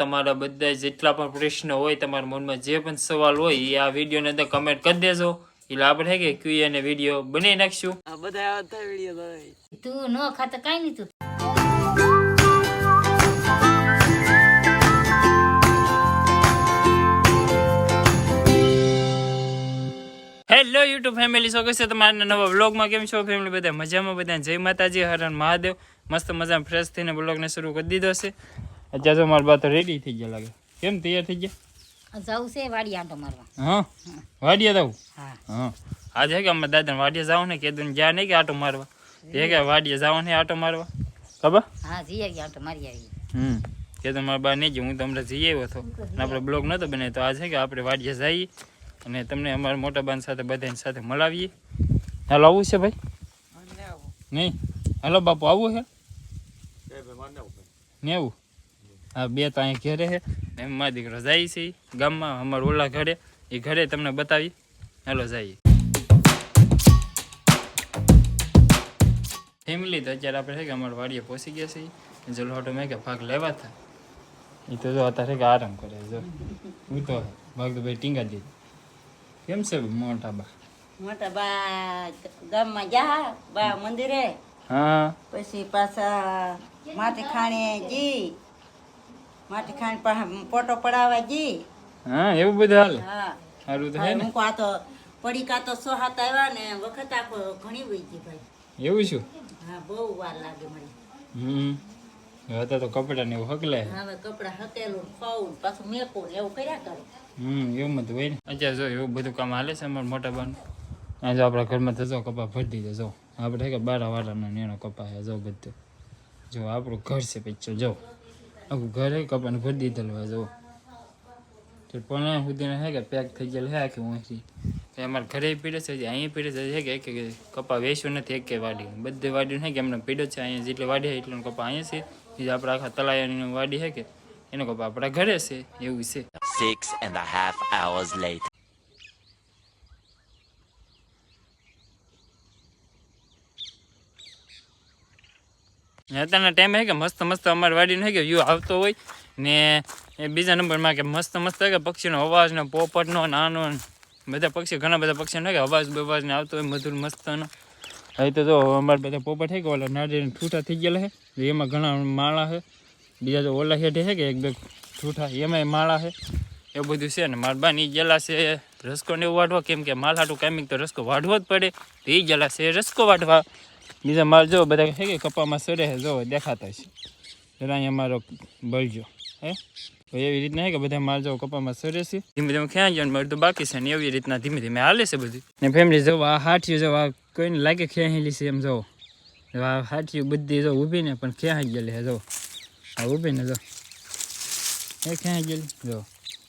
તમારા બધા જેટલા પણ પ્રશ્ન હોય તમારા મનમાં જે પણ સવાલ હોય એ આ વિડીયોની અંદર કમેન્ટ કરી દેજો. એટલે આપણે કે ક્યુ અને વીડિયો બનાવી નાખશું? આ બધા આવતા વીડિયો તું ન ખાતો કઈ નહીં તું. હેલો યુટ્યુબ ફેમિલી સ્વાગત છે તમારા નવા બ્લોગમાં કેમ છો ફેમિલી બધા? મજામાં બધા? જય માતાજી હરણ મહાદેવ. મસ્ત મજામાં ફ્રેશ થઈને બ્લોગને શરૂ કરી દીધો છે. અત્યારે તો મારા બા તો રેડી થઈ ગયા લાગે. કેમ તૈયાર થઈ ગયા? જવું છે વાડી આંટો મારવા. હા? વાડિયા જવું હા. હા. આજે કે અમારા દાદા વાડીએ જાવ ને કીધું જ્યાં નહીં કે આટો મારવા. એ કે વાડિયા જાવ ને આટો મારવા. ખબર? હા જઈ આવી આંટો મારી આવી હમ. કીધું મારા બા નહીં જ હું તમને જઈ આવ્યો હતો. અને આપણે બ્લોગ નહોતો બને તો આજે કે આપણે વાડીએ જઈએ અને તમને અમારા મોટા બાન સાથે બધાની સાથે મળાવીએ. હાલો આવું છે ભાઈ? નહીં? હાલો બાપુ આવું છે ને હા બે તો અહીંયા ઘરે છે. એમ મારા દીકરો જાય છે. ગામમાં અમારા ઓલા ઘરે. એ ઘરે તમને બતાવી. હાલો જઈએ. ફેમિલી તો અત્યારે આપણે છે કે અમારા વાડીએ પહોંચી ગયા છીએ. જો ઓટો મેં કે ભાગ લેવા હતા. એ તો જો અત્યારે કે આરામ કરે જો. હું તો ભાગ તો ભાઈ ટીંગા દીધી. કેમ છે મોટા બા? મોટા બા ગામમાં જા બા મંદિરે. હા. પછી પાછા માથે ખાણે જી. માટી ખાંડ પાસે પોટો પડાવવા જી હા એવું બધું હાલ? હા. સારું તો હે ને? આ તો પડીકા તો સો હાથ આવ્યા ને વખત આખો ઘણી વહી ગઈ ભાઈ. એવું શું? હા બહુ વાર લાગે મને. હમ. હતા તો કપડા ને એવું હકલે હવે કપડા હકેલું ખાવું પાછું મેકું એવું કર્યા કરે. હમ એવું બધું હોય ને? અચ્છા જો એવું બધું કામ હાલે છે અમારા મોટા બાનું. આ જો આપણા ઘરમાં તો જો કપા ભરી દીધો જો. આપણે કે બારા વાળાનો નેણો કપા જો બધું. જો આપણું ઘર છે પછી જો. આખું ઘરે કપાને ભરી દીધેલું હોય જો તો પણ સુધીને હે કે પેક થઈ ગયેલું હે આખી ઊંચી અમારા ઘરે પીડે છે અહીંયા પીડે છે કે એક કપા વેચ્યું નથી, એક વાડી. બધે વાડી હે કે એમને પીડે છે, અહીંયા જેટલી વાડી છે એટલો કપા અહીંયા છે. બીજા આપણા આખા તલાયાની વાડી છે કે એનો કપા આપણા ઘરે છે, એવું છે. Six and half half hours અત્યારના ટાઈમ હે કે મસ્ત મસ્ત અમારી વાડીનો હે કે વ્યૂ આવતો હોય ને એ બીજા નંબરમાં કે મસ્ત મસ્ત હે કે પક્ષીનો અવાજ ને પોપટનો ને આનો ને બધા પક્ષી, ઘણા બધા પક્ષીનો હે કે અવાજ બવાજ ને આવતો હોય મધુર મસ્તનો. હવે તો જો અમારા બધા પોપટ હે કે ઓલા નાળિયેર ઠૂઠા થઈ ગયેલા હે. એમાં ઘણા માળા હે. બીજા તો ઓલા હેઠે હે કે એક બે ઠૂઠા, એમાંય માળા હે. એવું બધું છે ને મારા બાની ગયેલા છે રસકો ને એવું વાઢવા. કેમ કે માલ હાટું કામિક તો રસકો વાઢવો જ પડે. તો એ ગયેલા છે રસકો વાઢવા. બીજા માલ જો, બધા છે કે કપામાં સડે છે, જો, દેખાતા છે. જરા અહીંયા મારો બળજો, હે? તો એવી રીતના હે કે બધા માલ જો કપામાં સડે છે. ધીમે ધીમે ક્યાં જાય મારું તો બાકી છે ને, એવી રીતના ધીમે ધીમે હાલે છે બધું. ને ફેમિલી જો, આ હાથીઓ જો, આ કોઈને લાગે ખેંચેલી છે એમ જો. આ હાથીઓ બધી જો ઊભી ને, પણ ખેંચી ગયેલી છે, જો. આ ઊભી ને જો. એ ખેંચી ગયેલી? જો.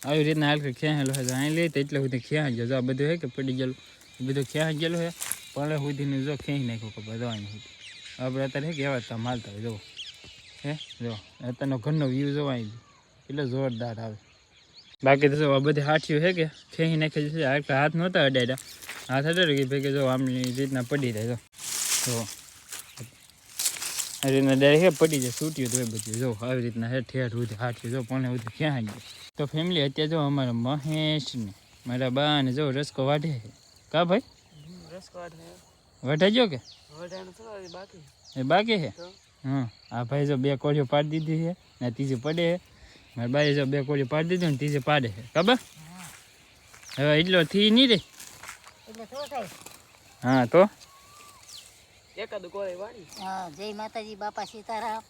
આવી રીતના હાલ ખેંચેલો છે અહીં લઈ તો એટલે સુધી ખેંચી ગયો? જો આ બધું હે કે પડી ગયેલું? બધું ખેંચી ગયેલું છે પણ સુધીનું જો ખેંચી નાખ્યું ખબર જો અહીં સુધી આપણે અત્યારે હે કે એવા તા માલતા હોય જો. હે? જો. અત્યારનો ઘરનો વ્યૂ જો અહીં એટલે જોરદાર આવે. બાકી તો જો આ બધી હાથીઓ છે કે ખેંચી નાખી છે. આ હાથ નહોતા અડાડ્યા હાથ અડાડે કે ભાઈ કે જો આમની રીતના પડી જાય, જો. રીતના ડાયરેક્ટ પડી જાય છૂટ્યું તો એ બધું. જો, આવી રીતના હે ઠેઠ સુધી હાથીઓ જો, પણ સુધી ક્યાં ગયું તો ફેમિલી અત્યારે જો અમારા મહેશ ને મારા બાને જો રસકો વાઢે કા ભાઈ? રસકોટ હે. વઢાઈ ગયો કે? થોડા બાકી. એ બાકી છે હા આ ભાઈ જો બે કોળીઓ પાડી દીધી છે ને ત્રીજી પડે છે મારા બાઈએ જો બે કોળીઓ પાડી દીધી ને ત્રીજી પાડે છે ખબર? હવે એટલો થી નહીં રે? એટલે થોડો થાય. હા તો? એકાદ કોળી વાળી. હા જય માતાજી બાપા સીતારામ.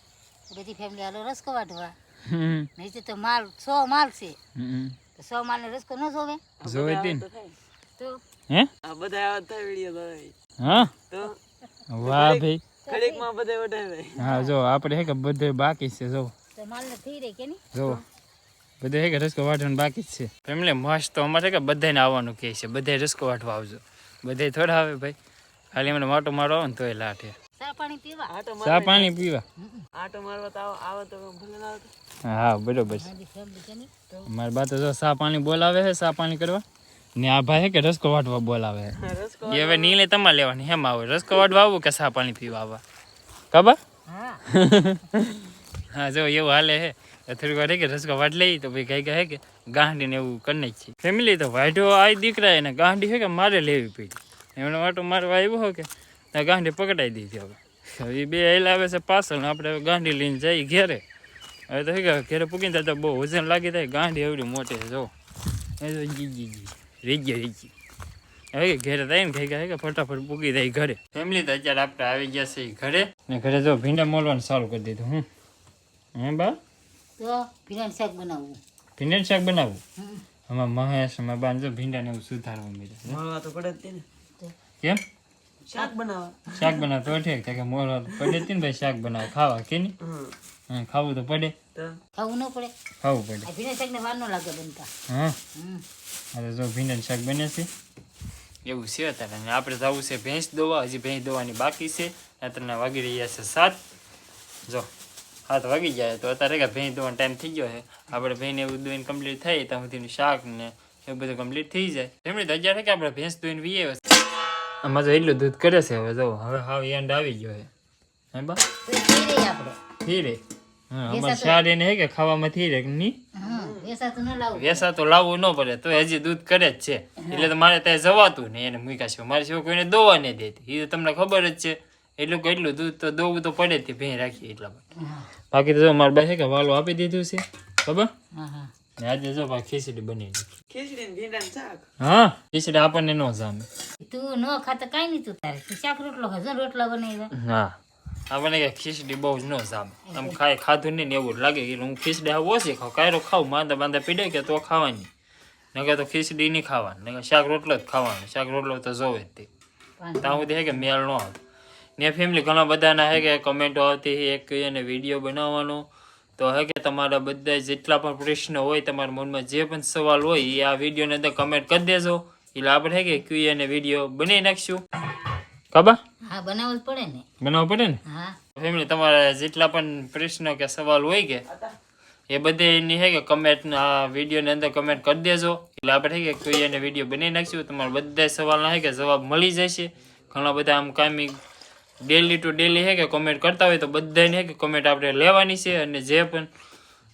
બધી ફેમિલી હાલો રસકો વાટવા હમ. નહીં તો માલ સો માલ છે. સો માલ નો રસકો ન જોવે? થાય. તો? હે? આ બધા હા? તો? વાહ ભાઈ. બધા હા જો આપણે હે કે બધે બાકી છે જો. તો માલ ને રહી કે નહીં? જો બધે હે કે રસકો વાટવાનું બાકી જ છે. ફેમિલી મસ્ત તો અમારે કે બધાને આવવાનું કહે છે બધે રસકો વાટવા આવજો. બધે થોડા આવે ભાઈ. ખાલી મને માટો મારો આવે ને તોય લાઠે ચા પાણી પીવા? આટો ચા મારવા પાણી પીવા. તો આવો આવો તો ભલે ના હા બરોબર મારી બા તો જો સા પાણી બોલાવે છે સા પાણી કરવા? ને આ ભાઈ કે રસકો વાટવા બોલાવે એ હવે નીલે તમારે લેવાની હેમ આવે. રસકો વાટવા આવું કે સા પાણી પીવા આવવા ખબર? હા. હા જો એવું હાલે હે. થોડીક વાર હે કે રસકો વાટ લઈ તો ભાઈ કઈ કહે કે ગાંડી ને એવું કરી નાખી ફેમિલી તો વાઢો આ દીકરા એને ગાંડી હે કે મારે લેવી પડી. એમનો વાટો મારવા આવ્યો હોય કે ત્યાં ગાંડી પકડાઈ દીધી હવે. હવે એ બે હેલાવે છે પાછળ આપણે ગાંડી લઈને જઈ ઘેરે. હવે તો ઘેરે પૂકીને તો બહુ વજન લાગી થાય ગાંડી એવડી મોટી જો. એ તો જી જી જી. રીજી રીજ્યો હવે ઘરે થાય ને કહે કે ફટાફટ મૂકી જાય ઘરે. ફેમિલી તો અત્યારે આપણે આવી ગયા છે ઘરે. ને ઘરે જો ભીંડા મોલવાનું ચાલુ કરી દીધું હું હે બા? તો શાક બનાવવું. ભીંડા શાક બનાવવું. આમાં મહેશ આમાં બાન જો ભીંડા ને એવું સુધારવા મળે મળવા તો પડે જ તે કેમ? શાક બનાવવા. શાક બનાવ તો ઠીક કારણ કે મોલવા તો પડે જ ને ભાઈ શાક બનાવ ખાવા કે નહીં? હમ. ખાવું તો પડે. તો? ખાવું ન પડે. ખાવું પડે. આ પીરાનું શાકને વાર ન લાગે બનતા. હા? હમ. હવે જો ભીંડા શાક બને છે. એવું છે અત્યારે. અને આપણે જવું છે ભેંસ દોવા. હજી ભેંસ દોવાની બાકી છે. અત્યારના વાગી રહ્યા છે સાત. જો હાથ વાગી જાય તો અત્યારે કે ભેંસ દોવાનો ટાઈમ થઈ ગયો છે. આપણે ભેંને એવું દોઈને કમ્પ્લીટ થાય ત્યાં સુધીનું શાક ને એવું બધું કમ્પ્લીટ થઈ જાય. એમની તો અત્યારે કે આપણે ભેંસ દોઈને વીએ આમાં તો એટલું દૂધ કરે છે. હવે જો હવે હાવ એન્ડ આવી ગયો છે. હે બા? તો એ થઈ રહી આપણે થઈ રે હા અમારે શાર એને હે કે ખાવામાં થઈ રે કે નહીં હા વેસાતું ન લાવું. વેસા તો લાવવું ન પડે તો હજી દૂધ કરે જ છે. એટલે તો મારે ત્યાં જવાતું ને એને મૂક્યા છે. મારે સિવાય કોઈને દોવા નહીં દેતી. એ તો તમને ખબર જ છે. એટલું કે એટલું દૂધ તો દોવું તો પડે જ ભેં રાખીએ એટલા માટે. બાકી તો મારા પાસે કે વાલો આપી દીધું છે ખબર? હા હા. ને આજે જો ભાઈ ખીચડી બની. ખીચડી હા ખીચડી આપણને ન જામે. તું ન ખાતા કાઈ નહીં તું તારે. શાક રોટલો ખાજો રોટલા બનાવ્યા. હા. આપણને કે ખીચડી બહુ જ ન જામે આમ ખાય ખાધું નહીં ને એવું લાગે. કે હું ખીચડી હાવ ઓછી ખાઉં કાયરો ખાઉં માંદા બાંધા પીડે કે તો ખાવાની. નકર તો ખીચડી નહીં ખાવાની. નકર શાક રોટલો જ ખાવાનો. શાક રોટલો તો જોવે જ તે. ત્યાં સુધી હે કે મેળ ન આવે. ને ફેમિલી ઘણા બધાના હે કે કમેન્ટો આવતી એક એને વીડિયો બનાવવાનો. તો હે કે તમારા બધા જેટલા પણ પ્રશ્ન હોય તમારા મનમાં જે પણ સવાલ હોય એ આ વિડીયોની અંદર કમેન્ટ કરી દેજો. એટલે આપણે હે કે ક્યુ એને વીડિયો બનાવી નાખશું. ખબર હા બનાવવું જ પડે ને. બનાવવું પડે ને? હા. ફેમિલી તમારા જેટલા પણ પ્રશ્ન કે સવાલ હોય કે એ બધે એની હે કે કમેન્ટ આ વિડીયોની અંદર કમેન્ટ કરી દેજો. એટલે આપણે કે કોઈ એને વીડિયો બનાવી નાખશું તમારા બધા સવાલના હે કે જવાબ મળી જશે. ઘણા બધા આમ કામી ડેલી ટુ ડેલી હે કે કમેન્ટ કરતા હોય તો બધાને હે કે કમેન્ટ આપણે લેવાની છે અને જે પણ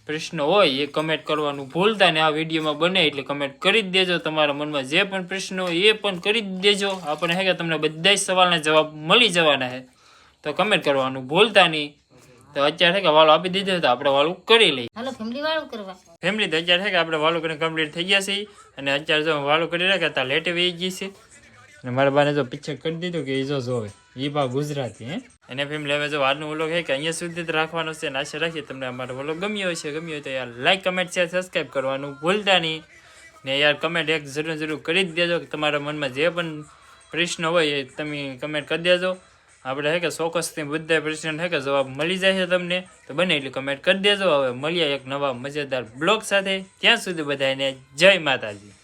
પ્રશ્ન હોય એ કમેન્ટ કરવાનું ભૂલતા ને આ વિડીયોમાં બને એટલે કમેન્ટ કરી જ દેજો. તમારા મનમાં જે પણ પ્રશ્ન હોય એ પણ કરી જ દેજો. આપણે હે કે તમને બધા જ સવાલના જવાબ મળી જવાના છે. તો કમેન્ટ કરવાનું ભૂલતા નહીં. તો અત્યારે કે વાલો આપી દીધો તો આપણે વાલું કરી લઈએ. હાલો ફેમિલી વાળું કરવા. ફેમિલી તો અત્યારે છે કે આપણે વાલું કરીને કમ્પ્લીટ થઈ ગયા છે અને અત્યારે જો વાલું કરી રાખ્યા તા લેટ વહી ગઈ છે. અને મારા બાને જો પિક્ચર કરી દીધું કે એ જો જોવે. એ બા ગુજરાતી હે. અને ફિલ્મ હવે જો આજનો વ્લોગ છે કે અહીંયા સુધી જ રાખવાનો છે. અને આશા રાખીએ તમને અમારો વ્લોગ ગમ્યો હશે. ગમ્યો હોય તો યાર લાઈક કમેન્ટ શેર સબસ્ક્રાઈબ કરવાનું ભૂલતા નહીં. ને યાર કમેન્ટ એક જરૂર જરૂર કરી જ દેજો કે તમારા મનમાં જે પણ પ્રશ્ન હોય એ તમે કમેન્ટ કરી દેજો. આપણે હે કે ચોક્કસથી બધા પ્રશ્ન હે કે જવાબ મળી જાય છે તમને. તો બને એટલી કમેન્ટ કરી દેજો. હવે મળીએ એક નવા મજેદાર બ્લોગ સાથે. ત્યાં સુધી બધાને જય માતાજી.